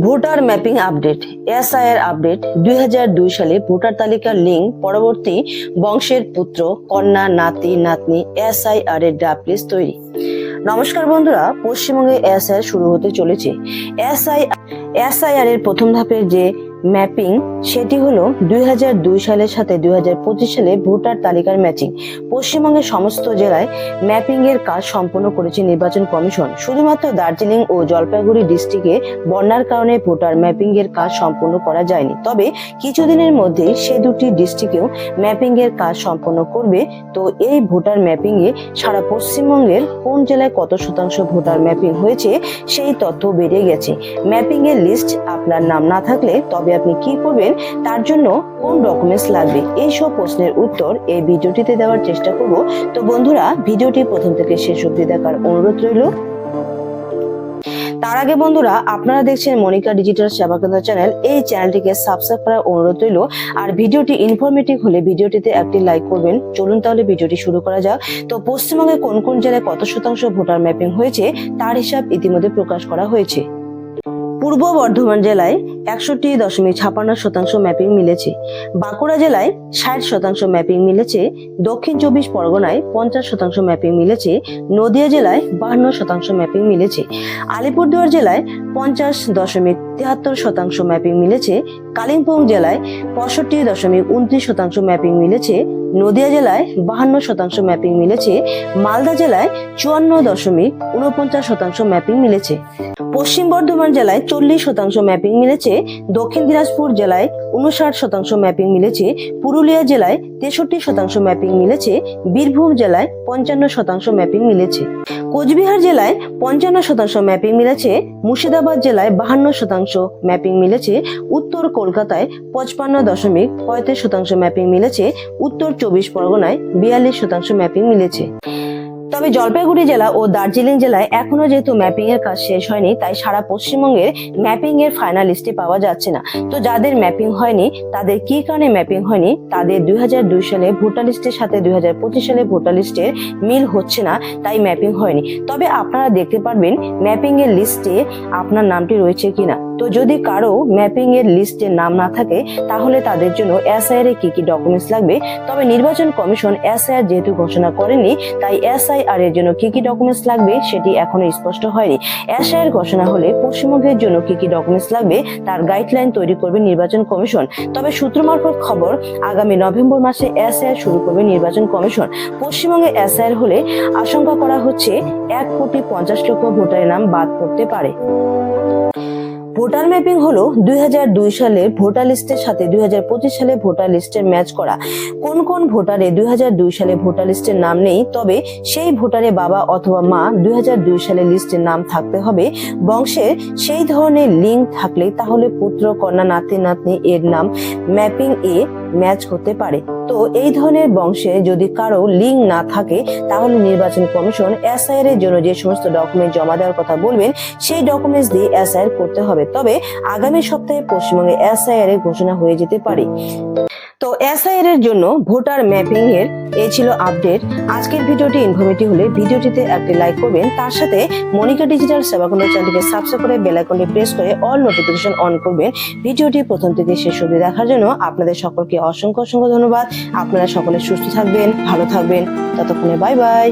Voter mapping update, SIR update, দুই সালে voter তালিকার লিঙ্ক, পরবর্তী বংশের পুত্র, কন্যা, নাতি, নাতনি, এসআইআর এর ড্রাফট তৈরি। নমস্কার বন্ধুরা, পশ্চিমবঙ্গে এসআইআর শুরু হতে চলেছে। এসআই, এসআইআর এর প্রথম ধাপের যে ম্যাপিং, সেটি হলো দুই হাজার দুই সালের সাথে দুই হাজার পঁচিশ সালে ভোটার তালিকার ম্যাচিং। পশ্চিমবঙ্গের সমস্ত জেলায় ম্যাপিং এর কাজ সম্পন্ন করেছে নির্বাচন কমিশন। শুধুমাত্র দার্জিলিং ও জলপাইগুড়ি ডিস্ট্রিক্টে বন্যার কারণে ভোটার ম্যাপিং এর কাজ সম্পন্ন করা যায়নি। তবে কিছুদিনের মধ্যে সে দুটি ডিস্ট্রিক্টেও ম্যাপিং এর কাজ সম্পন্ন করবে। তো এই ভোটার ম্যাপিং এ সারা পশ্চিমবঙ্গের কোন জেলায় কত শতাংশ ভোটার ম্যাপিং হয়েছে, সেই তথ্য বেড়ে গেছে। ম্যাপিং এর লিস্ট আপনার নাম না থাকলে তবে আপনি কি করবেন? তার জন্য কোন ডকুমেন্টস লাগবে? এই সব প্রশ্নের উত্তর এই ভিডিওটিতে দেওয়ার চেষ্টা করব। তো বন্ধুরা, ভিডিওটি প্রথম থেকে শেষ অবধি দেখার অনুরোধ রইল। তার আগে বন্ধুরা, আপনারা দেখছেন মনিকা ডিজিটাল সেবা কেন্দ্র চ্যানেল। এই চ্যানেলটিকে সাবস্ক্রাইব করার অনুরোধ রইল। আর ভিডিওটি ইনফরমেটিভ হলে ভিডিওটিতে একটি লাইক করবেন। চলুন তাহলে ভিডিওটি শুরু করা যাক। তো পশ্চিমবঙ্গে কোন কোন জেলায় কত শতাংশ ভোটার ম্যাপিং হয়েছে? তার হিসাব ইতিমধ্যে প্রকাশ করা হয়েছে। পূর্ব বর্ধমান জেলায় একষট্টি দশমিক ছাপান্ন শতাংশ ম্যাপিং মিলেছে। বাঁকুড়া জেলায় ষাট শতাংশ ম্যাপিং মিলেছে। দক্ষিণ চব্বিশ পরগনায় পঞ্চাশ শতাংশ ম্যাপিং মিলেছে। নদিয়া জেলায় বাহান্ন শতাংশ ম্যাপিং মিলেছে। আলিপুরদুয়ার জেলায় পঞ্চাশ দশমিক তিয়াত্তর শতাংশ ম্যাপিং মিলেছে কালিম্পং জেলায় পঁয়ষট্টি দশমিক উনত্রিশ শতাংশ ম্যাপিং মিলেছে, নদিয়া জেলায় বাহান্ন শতাংশ ম্যাপিং মিলেছে, মালদা জেলায় চুয়ান্ন দশমিক উনপঞ্চাশ শতাংশ ম্যাপিং মিলেছে। পশ্চিম বর্ধমান জেলায় চল্লিশ শতাংশ ম্যাপিং মিলেছে, দক্ষিণ দিনাজপুর জেলায় উনষাট শতাংশ ম্যাপিং মিলেছে, পুরুলিয়া জেলায় তেষট্টি শতাংশ ম্যাপিং মিলেছে, বীরভূম জেলায় পঞ্চান্ন শতাংশ ম্যাপিং মিলেছে। কোচবিহার জেলায় পঞ্চান্ন শতাংশ ম্যাপিং মিলেছে, মুর্শিদাবাদ জেলায় বাহান্ন শতাংশ ম্যাপিং মিলেছে, উত্তর কলকাতায় পঁচপান্ন দশমিক পঁয়ত্রিশ শতাংশ ম্যাপিং মিলেছে, উত্তর চব্বিশ পরগনায় বিয়াল্লিশ শতাংশ ম্যাপিং মিলেছে। তবে জলপাইগুড়ি জেলা ও দার্জিলিং জেলায় এখনও যেহেতু ম্যাপিং এর কাজ শেষ হয়নি, তাই সারা পশ্চিমবঙ্গের ম্যাপিং এর ফাইনাল লিস্টে পাওয়া যাচ্ছে না। তো যাদের ম্যাপিং হয়নি, তাদের কি কারণে ম্যাপিং হয়নি? তাদের দুই হাজার দুই সালে ভোটার লিস্টের সাথে দুই হাজার পঁচিশ সালে ভোটার লিস্টের মিল হচ্ছে না, তাই ম্যাপিং হয়নি। তবে আপনারা দেখতে পারবেন ম্যাপিং এর লিস্টে আপনার নামটি রয়েছে কিনা। তো যদি কারও ম্যাপিং এর লিস্টে নাম না থাকে, তাহলে তাদের জন্য এসআইআর এর কি কি ডকুমেন্টস লাগবে? তবে নির্বাচন কমিশন এসআইআর যেহেতু ঘোষণা করেনি, তাই এসআইআর এর জন্য কি কি ডকুমেন্টস লাগবে সেটি এখনও স্পষ্ট হয়নি। এসআইআর ঘোষণা হলে পশ্চিমবঙ্গের জন্য কি কি ডকুমেন্টস লাগবে তার গাইডলাইন তৈরি করবে নির্বাচন কমিশন। তবে সূত্র মারফত খবর, আগামী নভেম্বর মাসে এসআইআর শুরু করবে নির্বাচন কমিশন। পশ্চিমবঙ্গে এসআইআর হলে আশঙ্কা করা হচ্ছে এক কোটি পঞ্চাশ লক্ষ ভোটারের নাম বাদ পড়তে পারে। ভোটার ম্যাপিং হলো দুই সালে ভোটার লিস্টের সাথে দুই সালে ভোটার লিস্টের ম্যাচ করা। কোন কোন ভোটারে দুই হাজার দুই সালে ভোটার লিস্টের নাম নেই, তবে সেই ভোটারে বাবা অথবা মা দুই হাজার দুই সালে লিস্টের নাম থাকতে হবে। বংশের সেই ধরনের লিঙ্ক থাকলে তাহলে পুত্র, কন্যা, নাতি, নাতনি এর নাম ম্যাপিং এ ম্যাচ হতে পারে। তো এই ধরনের বংশে যদি কারও লিঙ্ক না থাকে, তাহলে নির্বাচন কমিশন এসআইআর এর জন্য যে সমস্ত ডকুমেন্ট জমা দেওয়ার কথা বলবেন, সেই ডকুমেন্টস দিয়ে এসআইআর করতে হবে। তবে আগামী সপ্তাহে পশ্চিমবঙ্গে এসআইআর এর ঘোষণা হয়ে যেতে পারে। এসআইআর এর জন্য ভোটার ম্যাপিং এর এই ছিল আপডেট আজকের ভিডিওটি ইনফরমেটিভ হলে ভিডিওটিতে একটি লাইক করবেন। তার সাথে মনিকা ডিজিটাল সেবাগুলো চ্যানেলটিকে সাবস্ক্রাইব করে বেল আইকনটি প্রেস করে অল নোটিফিকেশন অন করবেন। ভিডিওটি প্রথম থেকে শেষ অবধি দেখার জন্য আপনাদের সকলকে অসংখ্য অসংখ্য ধন্যবাদ। আপনারা সকলে সুস্থ থাকবেন, ভালো থাকবেন। ততক্ষণে বাই বাই